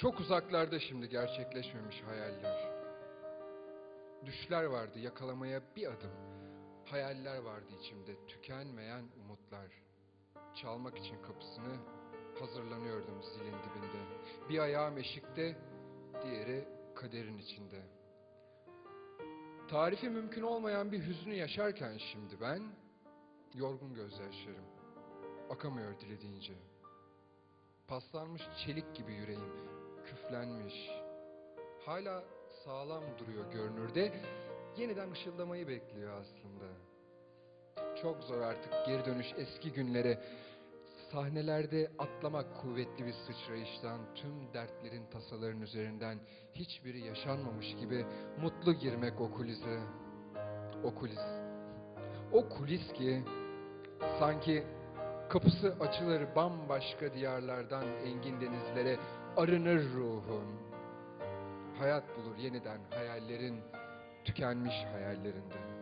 Çok uzaklarda şimdi gerçekleşmemiş hayaller. Düşler vardı yakalamaya bir adım. Hayaller vardı içimde tükenmeyen umutlar. Çalmak için kapısını hazırlanıyordum zilin dibinde. Bir ayağım eşikte, diğeri kaderin içinde. Tarifi mümkün olmayan bir hüznü yaşarken şimdi ben, yorgun gözyaşlarım. Akamıyor dilediğince. Paslanmış çelik gibi yüreğim, küflenmiş. Hala sağlam duruyor görünürde, yeniden ışıldamayı bekliyor aslında. Çok zor artık geri dönüş eski günlere. Sahnelerde atlamak kuvvetli bir sıçrayıştan, tüm dertlerin tasaların üzerinden hiçbiri yaşanmamış gibi mutlu girmek o kulise. O kulis. O kulis ki sanki kapısı açılır bambaşka diyarlardan engin denizlere arınır ruhum. Hayat bulur yeniden hayallerin, tükenmiş hayallerinde.